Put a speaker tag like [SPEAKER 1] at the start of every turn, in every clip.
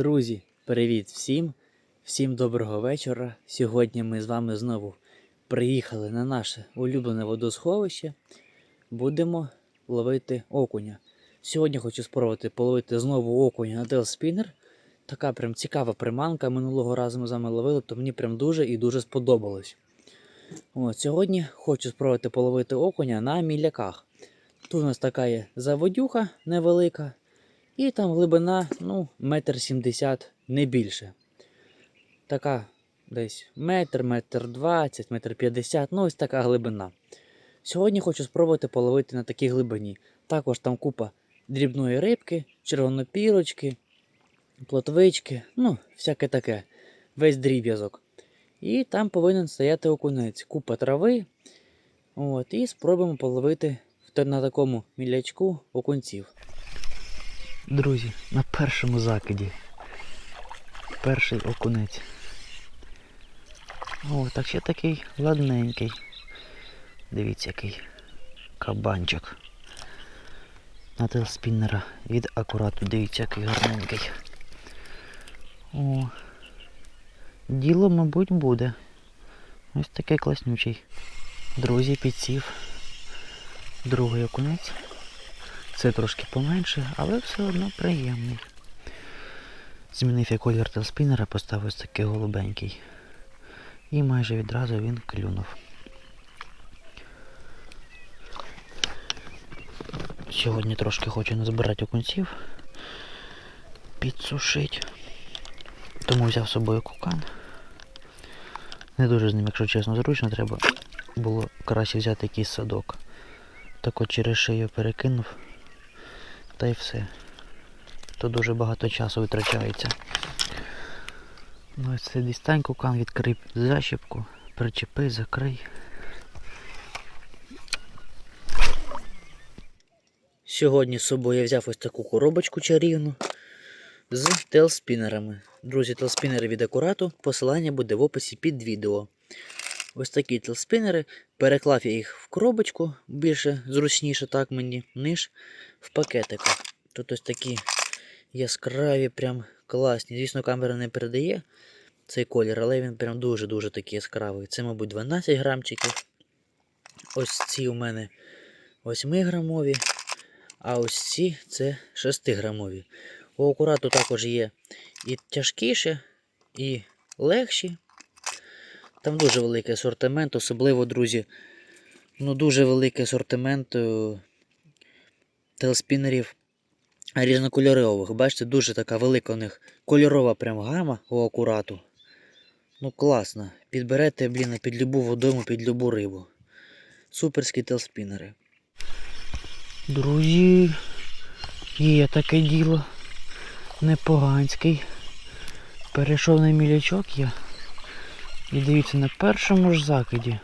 [SPEAKER 1] Друзі, привіт всім! Всім доброго вечора. Сьогодні ми з вами знову приїхали на наше улюблене водосховище. Будемо ловити окуня. Сьогодні хочу спробувати половити знову окуня на телспінер. Така прям цікава приманка. Минулого разу ми з вами ловили, то мені прям дуже і дуже сподобалось. От, сьогодні хочу спробувати половити окуня на міляках. Тут у нас така є заводюха невелика. І там глибина, ну, метр сімдесят, не більше. Така десь метр, метр двадцять, метр п'ятдесят, ну ось така глибина. Сьогодні хочу спробувати половити на такій глибині. Також там купа дрібної рибки, червонопірочки, плотвички, ну, всяке таке, весь дріб'язок. І там повинен стояти окунець, купа трави. От, і спробуємо половити на такому мілячку окунців. Друзі, на першому закиді. Перший окунець. О, так ще такий ладненький. Дивіться, який кабанчик. На телспіннера від акурату, дивіться, який гарненький. О. Діло, мабуть, буде. Ось такий класнючий. Друзі, підсів. Другий окунець. Це трошки поменше, але все одно приємний. Змінив я колір телспінера, поставив ось такий голубенький. І майже відразу він клюнув. Сьогодні трошки хочу назбирати окунців, підсушити. Тому взяв з собою кукан. Не дуже з ним, якщо чесно, зручно, треба було краще взяти якийсь садок. Так от через шию перекинув. Та й все. То дуже багато часу витрачається. Ну ось це дістань кукан, відкрий защіпку, причепи, закрий. Сьогодні з собою я взяв ось таку коробочку чарівну з телспінерами. Друзі, телспінери від акурату, посилання буде в описі під відео. Ось такі телспінери. Переклав я їх в коробочку, більше зручніше так мені, ніж в пакетику. Тут ось такі яскраві, прям класні. Звісно, камера не передає цей колір, але він прям дуже-дуже такий яскравий. Це, мабуть, 12 грамчиків. Ось ці у мене 8 грамові, а ось ці це 6 грамові. У акурату також є і тяжкіше, і легші. Там дуже великий асортимент, особливо, друзі, ну дуже великий асортимент е, телспінерів різнокольорових. Бачите, дуже така велика у них кольорова прям гама у акурату. Ну класно. Підберете, блін, під любу водойму, під любу рибу. Суперські телспінери. Друзі, є таке діло. Непоганський. Перейшов на мілячок я. І дивіться, на першому ж закиді.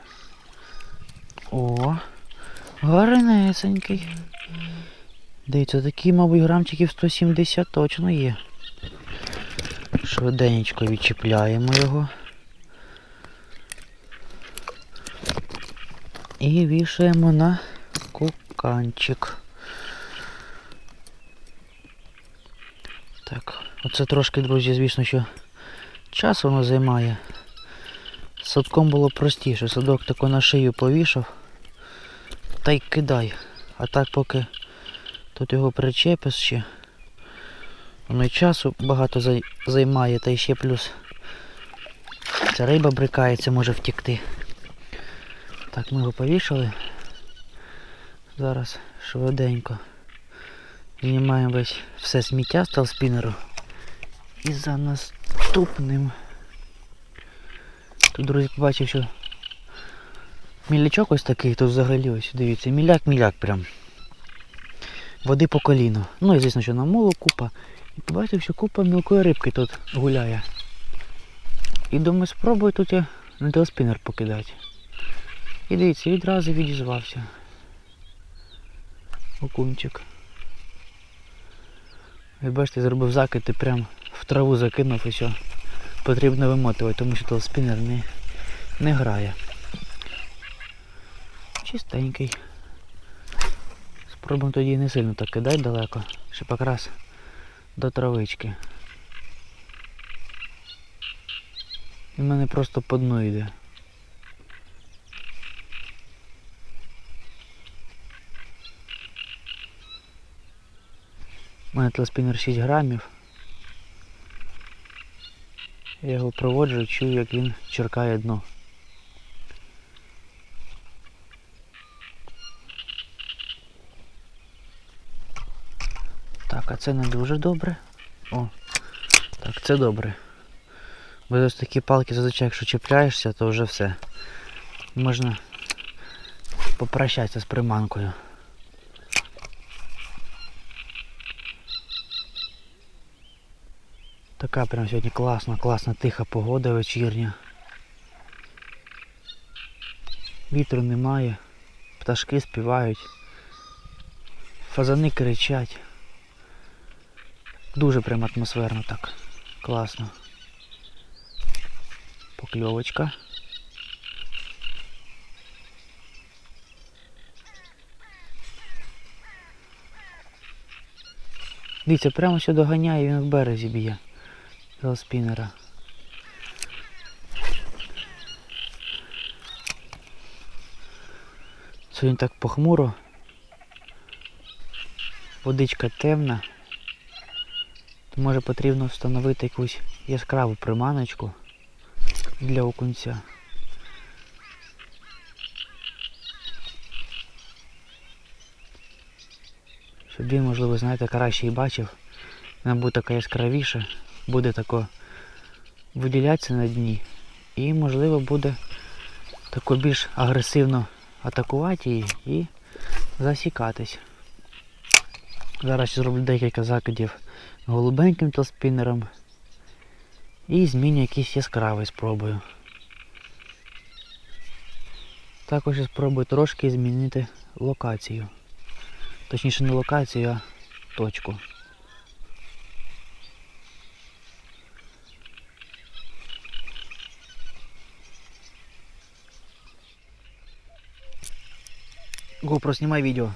[SPEAKER 1] О, гарнесенький. Дивіться, такі, мабуть, грамчиків 170 точно є. Швиденько відчіпляємо його. І вішаємо на куканчик. Так, оце трошки, друзі, звісно, що час воно займає. Садком було простіше. Садок тако на шию повішав. Та й кидай. А так поки тут його причепиш ще. Воно й часу багато займає, та й ще плюс. Ця риба брикається, може втікти. Так, ми його повішали. Зараз швиденько. Знімаємо весь все сміття з телспінеру. І за наступним. Тут, друзі, побачив, що мілячок ось такий, тут взагалі ось, дивіться, міляк-міляк прям. Води по коліно. Ну і звісно, що на молу купа. І побачив, що купа мілкої рибки тут гуляє. І думаю, спробую тут я на телспінер покидати. І дивіться, відразу відізвався. Окунчик. Ви бачите, зробив закид і прям в траву закинув і все. Потрібно вимотувати, тому що телспінер не, не грає. Чистенький. Спробуємо тоді не сильно так кидати далеко, щоб якраз до травички. Він мене просто по дну йде. У мене телеспінер 6 грамів. Я його проводжу, чую, як він черкає дно. Так, а це не дуже добре. О, так, це добре. Бо ось такі палки зазвичай, якщо чіпляєшся, то вже все. Можна попрощатися з приманкою. Така прям сьогодні класна, класна тиха погода вечірня. Вітру немає, пташки співають, фазани кричать. Дуже прям атмосферно так. Класно. Покльовочка. Дивіться, прямо сюди доганяє, він в березі б'є. Велоспінера. Сьогодні так похмуро. Водичка темна. То може потрібно встановити якусь яскраву приманочку для окунця. Щоб він, можливо, знаєте, краще і бачив. Вона буде така яскравіша, буде тако виділятися на дні. І, можливо, буде тако більш агресивно атакувати її і засікатись. Зараз зроблю декілька закидів голубеньким телспінером і зміню якийсь яскравий спробую. Також спробую трошки змінити локацію. Точніше не локацію, а точку. GoPro, знімай відео.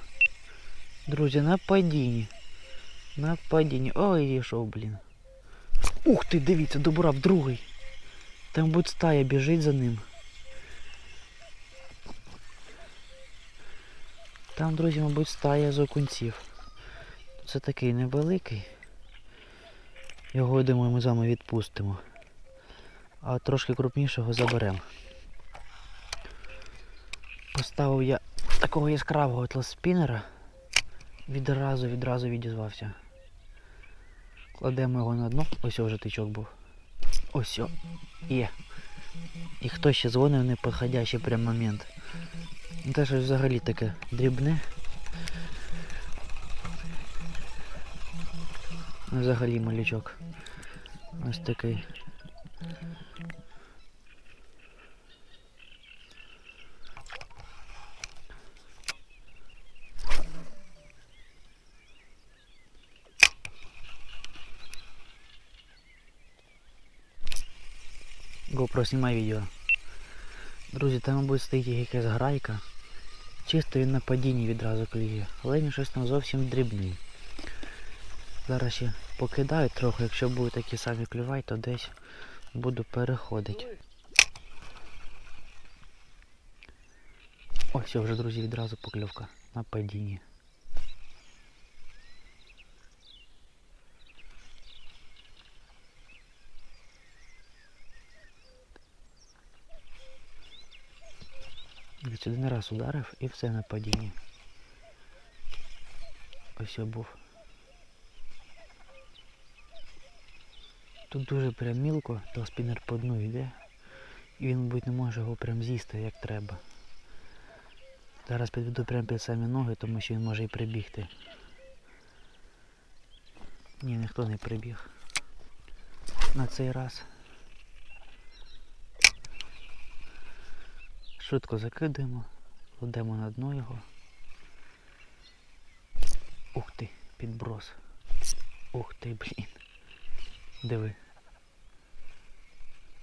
[SPEAKER 1] Друзі, на падінні. На падінні. Ой, йшов, блін. Ух ти, дивіться, добрав другий. Там будь стая біжить за ним. Там, друзі, мабуть, стая з окунців. Це такий невеликий. Його, думаю, ми з вами відпустимо. А трошки крупнішого заберемо. Поставив я такого яскравого тлоспінера. Відразу, відразу відізвався. Кладемо його на дно. Ось вже тичок був. Ось. Є. І хто ще дзвонив в неподходящий прям момент. Ну, Те щось взагалі таке дрібне. Ну, Взагалі малючок. Ось такий. Знімай відео. Друзі, там, мабуть, стоїть якась грайка. Чисто він на падінні відразу клює. Але він щось там зовсім дрібний. Зараз ще покидаю трохи, якщо будуть такі самі клювати, то десь буду переходити. Ось вже, друзі, відразу покльовка на падінні. Дивіться, один раз ударив і все на падінні. Ось я був. Тут дуже прям мілко, то спінер по дну йде. І він, мабуть, не може його прям з'їсти як треба. Зараз підведу прямо під самі ноги, тому що він може і прибігти. Ні, ніхто не прибіг. На цей раз. Швидко закидаємо, кладемо на дно його. Ух ти, підброс. Ух ти, блін. Диви.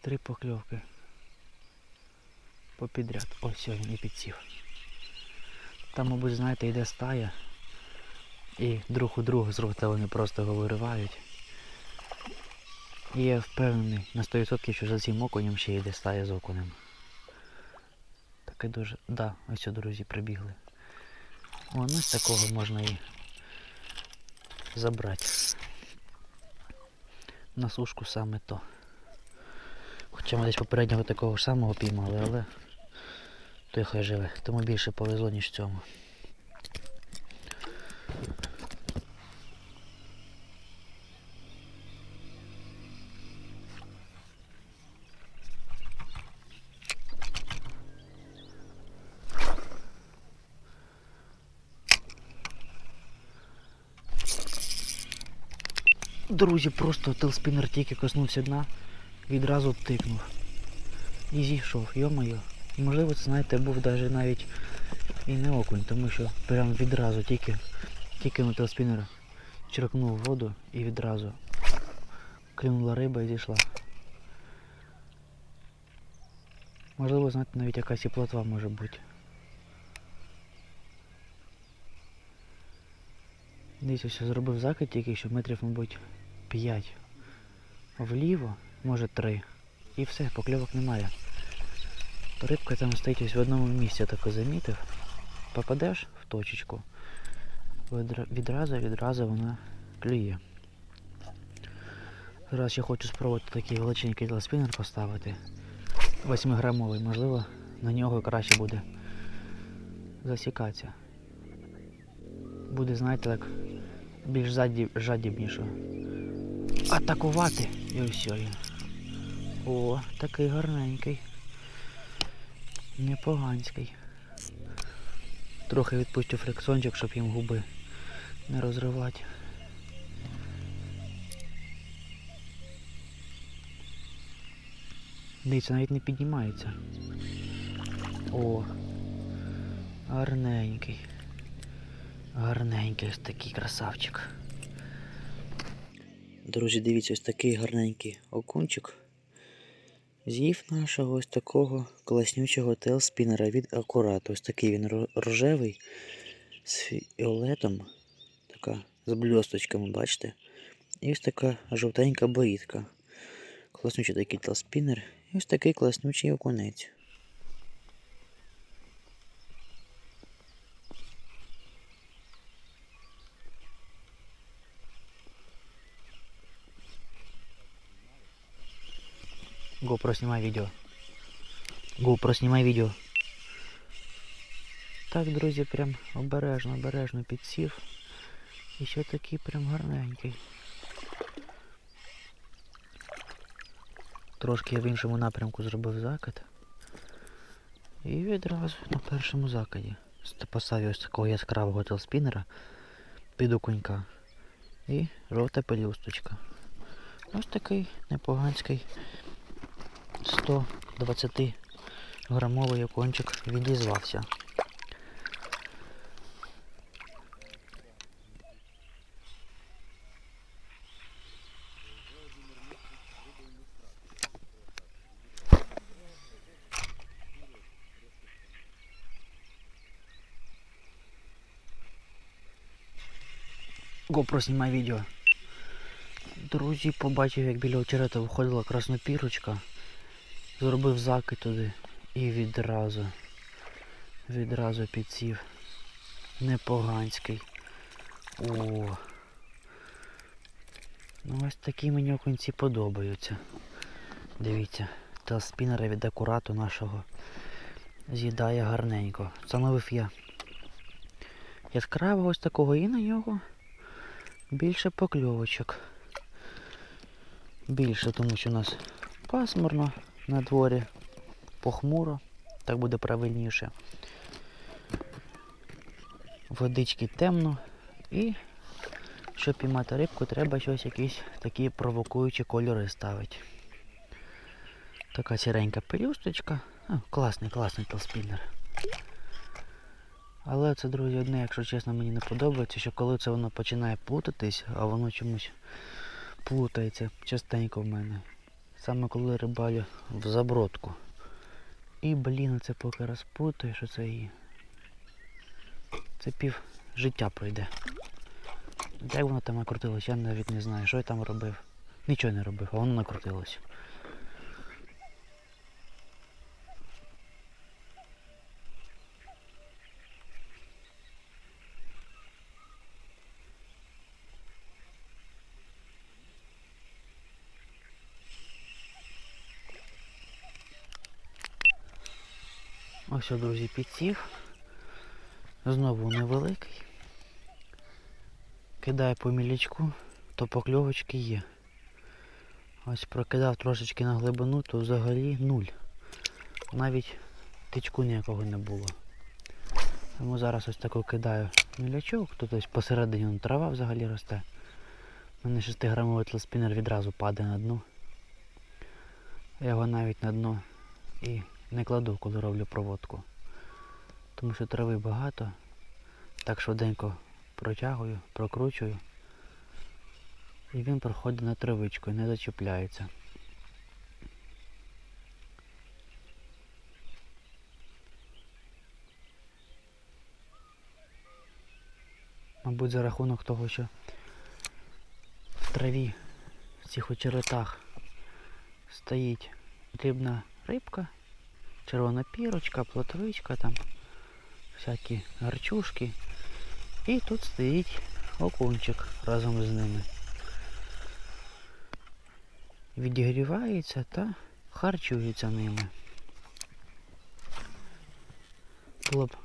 [SPEAKER 1] Три покльовки. Попідряд. Ось він і підсів. Там, мабуть, знаєте, йде стая. І друг у друга з рота вони просто його виривають. І я впевнений на 100% що за цим окунем ще йде стая з окунем. Таке дуже. Да, ось друзі, прибігли. О, ну з такого можна і забрати. На сушку саме то. Хоча ми десь попереднього такого ж самого піймали, але той хай живе. Тому більше повезло, ніж цьому. Друзі, просто телспінер тільки коснувся дна, відразу тикнув. І зійшов, йо-моє. Можливо, це знаєте, був навіть навіть і не окунь, тому що прям відразу тільки, тільки на телспінер черкнув воду і відразу клюнула риба і зійшла. Можливо, знаєте, навіть якась і плотва може бути. Дивіться, що зробив закид тільки що метрів, мабуть, 5 вліво, може 3. І все, покльовок немає. То рибка там стоїть ось в одному місці, я тако замітив. Попадеш в точечку, відразу, відразу вона клює. Зараз ще хочу спробувати такий величенький телеспінер поставити. 8-грамовий, можливо, на нього краще буде засікатися. Буде, знаєте, так більш жадібніше. Атакувати. І все. він. О, такий гарненький. Непоганський. Трохи відпустю фриксончик, щоб їм губи не розривати. Дивіться, навіть не піднімається. О, гарненький. Гарненький ось такий красавчик. Друзі, дивіться, ось такий гарненький окунчик. З'їв нашого ось такого класнючого телспінера від акурат. Ось такий він рожевий з фіолетом. Така з бльосточками, бачите? І ось така жовтенька боїтка. Класнючий такий телспінер. І ось такий класнючий окунець. GoPro, снимай видео. GoPro, снимай відео. Так, друзі, прям обережно, обережно підсів. І ще такий прям гарненький. Трошки я в іншому напрямку зробив закид. І відразу на першому закиді. Поставив ось такого яскравого телспінера під окунька. І жовта пелюсточка. Ось такий непоганський 120 грамовий окончик відізвався. GoPro, знімай відео. Друзі, побачив, як біля очерета виходила краснопірочка. Зробив закид туди і відразу, відразу підсів. Непоганський. О. Ну ось такі мені окунці подобаються. Дивіться, та спінера від акурату нашого з'їдає гарненько. Встановив я яскравого ось такого і на нього більше покльовочок. Більше, тому що у нас пасмурно на дворі, похмуро, так буде правильніше. Водички темно і щоб піймати рибку, треба щось якісь такі провокуючі кольори ставити. Така сіренька пелюсточка. Класний, класний телспінер. Але це, друзі, одне, якщо чесно, мені не подобається, що коли це воно починає плутатись, а воно чомусь плутається частенько в мене. Саме коли рибалю в забродку. І, блін, це поки розпутаю, що це і. Це пів життя пройде. Як воно там накрутилось, я навіть не знаю, що я там робив. Нічого не робив, а воно накрутилося. Ось, друзі, підсів. Знову невеликий. Кидаю по мілячку, то покльовочки є. Ось прокидав трошечки на глибину, то взагалі нуль. Навіть тичку ніякого не було. Тому зараз ось таку кидаю мілячок, тут ось посередині трава взагалі росте. У мене 6-грамовий тлеспінер відразу падає на дно. Я його навіть на дно і не кладу, коли роблю проводку. Тому що трави багато. Так швиденько протягую, прокручую. І він проходить на травичку і не зачіпляється. Мабуть, за рахунок того, що в траві, в цих очеретах стоїть потрібна рибка, червона пірочка, плотвичка там, всякі гарчушки. І тут стоїть окунчик разом з ними. Відігрівається та харчується ними. Було б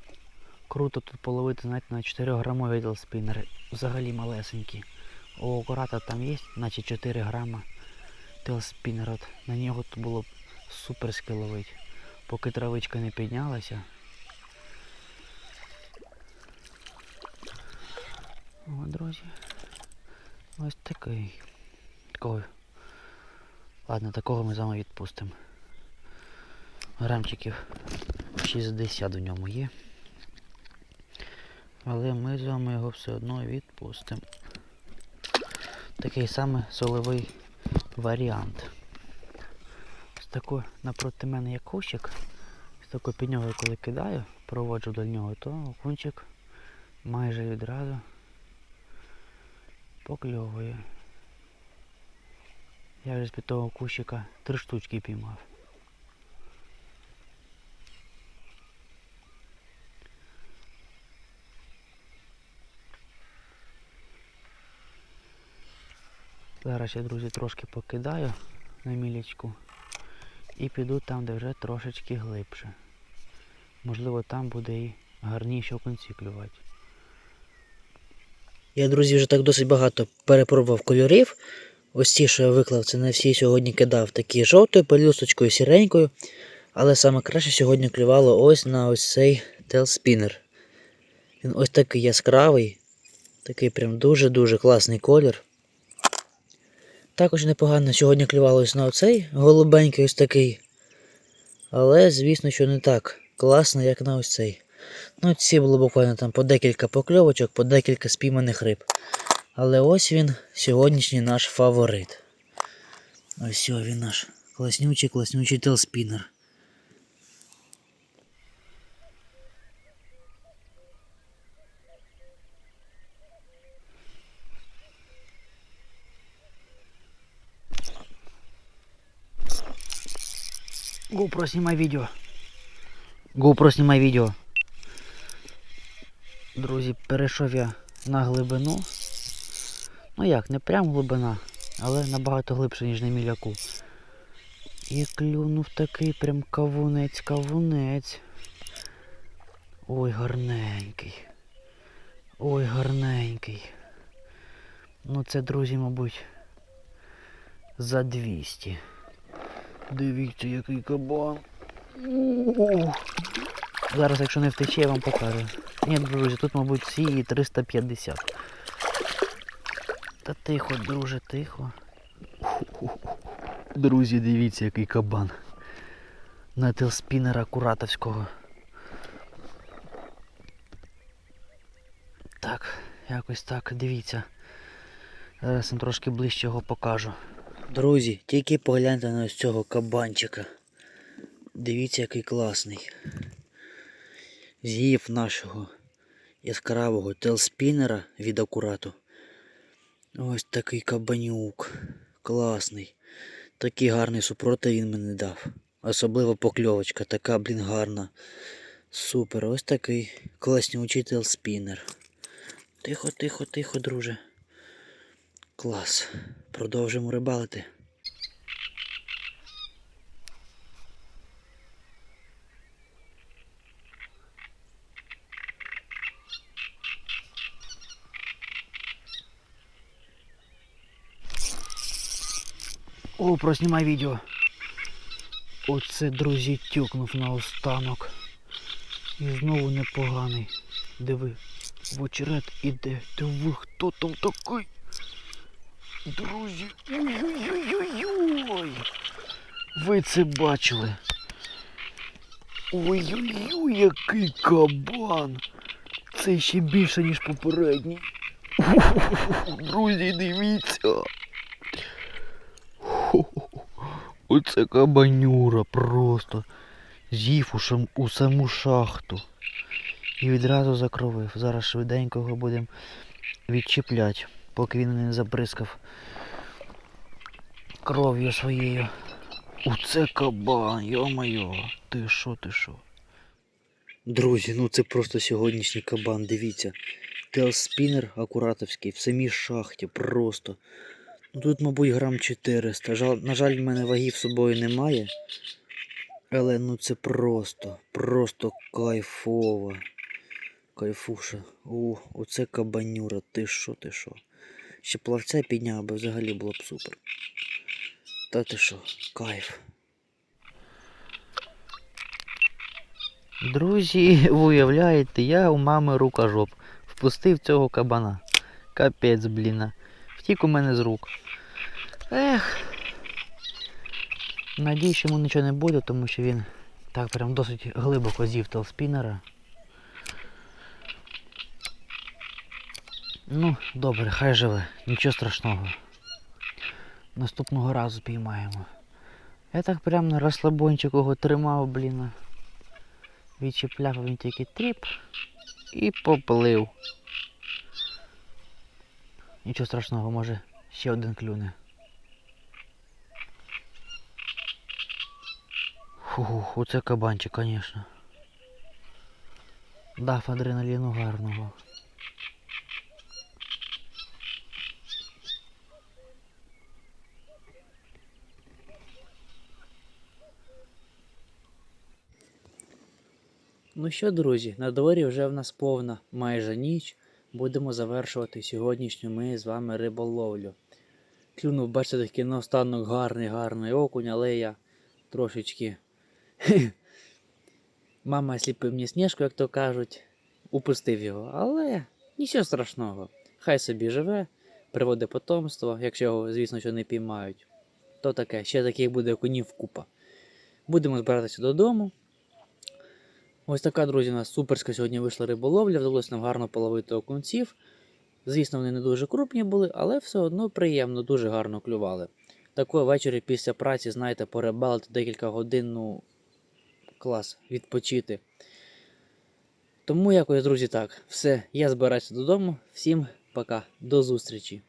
[SPEAKER 1] круто тут половити, знаєте, на 4 грамові делспінери. Взагалі малесенькі. У акурата там є, наче 4 грама телспінер. На нього тут було б суперськи ловить. Поки травичка не піднялася. О, друзі. Ось такий. Такого. Ладно, такого ми з вами відпустимо. Грамчиків 60 в ньому є. Але ми з вами його все одно відпустимо. Такий самий соловий варіант. Такий напроти мене є кущик. Такий під нього, коли кидаю, проводжу до нього, то окунчик майже відразу покльовує. Я вже з-під того кущика три штучки піймав. Зараз я, друзі, трошки покидаю на мілячку і піду там, де вже трошечки глибше. Можливо, там буде і гарніше окунці клювати. Я, друзі, вже так досить багато перепробував кольорів. Ось ті, що я виклав, це не всі сьогодні кидав такі жовтою пелюсточкою, сіренькою. Але саме краще сьогодні клювало ось на ось цей телспінер. Він ось такий яскравий, такий прям дуже-дуже класний колір. Також непогано сьогодні клювалось на оцей голубенький ось такий. Але, звісно, що не так класно, як на ось цей. Ну, ці було буквально там по декілька покльовочок, по декілька спійманих риб. Але ось він, сьогоднішній наш фаворит. Ось він наш класнючий, класнючий телспінер. GoPro, снимай видео. GoPro, снимай відео. Друзі, перейшов я на глибину. Ну як, не прям глибина, але набагато глибше, ніж на міляку. І клюнув такий прям кавунець, кавунець. Ой, гарненький. Ой, гарненький. Ну це, друзі, мабуть, за 200. Дивіться, який кабан. Зараз, якщо не втече, я вам покажу. Ні, друзі, тут, мабуть, всі 350. Та тихо, друже, тихо. Друзі, дивіться, який кабан. На телспінера Куратовського. Так, якось так, дивіться. Зараз я трошки ближче його покажу. Друзі, тільки погляньте на ось цього кабанчика. Дивіться, який класний. З'їв нашого яскравого телспінера від акурату. Ось такий кабанюк. класний. Такий гарний супротив він мені дав. Особливо покльовочка, така, блін, гарна. Супер, ось такий класний учитель. Тихо, тихо, тихо, друже. Клас. Продовжимо рибалити. О, проснімай відео. Оце, друзі, тюкнув на останок. І знову непоганий. Диви, в очерет іде. Диви, хто там такий? Друзі. Ой-ой-ой-ой. Ви це бачили. Ой-ой-ой, який кабан. Це ще більше, ніж попередній. Друзі, дивіться. Оце кабанюра просто. З'їв у саму шахту. І відразу закровив. Зараз швиденько його будемо відчіпляти, поки він не забризкав кров'ю своєю. Оце кабан, йо-моє. Ти що, ти що? Друзі, ну це просто сьогоднішній кабан, дивіться. Телспінер акуратовський в самій шахті, просто. Ну тут, мабуть, грам 400. Жал, на жаль, в мене вагів з собою немає. Але ну це просто, просто кайфово. Кайфуша. О, оце кабанюра. Ти що, ти що? Ще плавця підняв, аби взагалі було б супер. Та ти що, кайф. Друзі, уявляєте, я у мами рукожоп. Впустив цього кабана. Капець, бліна. Втік у мене з рук. Ех. Надіюсь, йому нічого не буде, тому що він так прям досить глибоко з'їв телспінера. Ну, добре, хай живе, нічого страшного. Наступного разу піймаємо. Я так прям на розслабончик його тримав, блін. Відчіпляв він тільки тріп і поплив. Нічого страшного, може ще один клюне. Фух, оце кабанчик, звісно. Дав адреналіну гарного. Ну що, друзі, на дворі вже в нас повна майже ніч. Будемо завершувати сьогоднішню ми з вами риболовлю. Клюнув, бачите, такий наостанок гарний, гарний окунь, але я трошечки. Мама сліпив мені сніжку, як то кажуть, упустив його. Але нічого страшного. Хай собі живе, приводить потомство, якщо його, звісно, що не піймають. То таке, ще таких буде окунів купа. Будемо збиратися додому. Ось така, друзі, у нас суперська сьогодні вийшла риболовля, вдалося нам гарно половити окунців. Звісно, вони не дуже крупні були, але все одно приємно, дуже гарно клювали. Такої ввечері після праці, знаєте, порибалити декілька годин, ну клас, відпочити. Тому якось, друзі, так. Все, я збираюся додому. Всім пока, до зустрічі.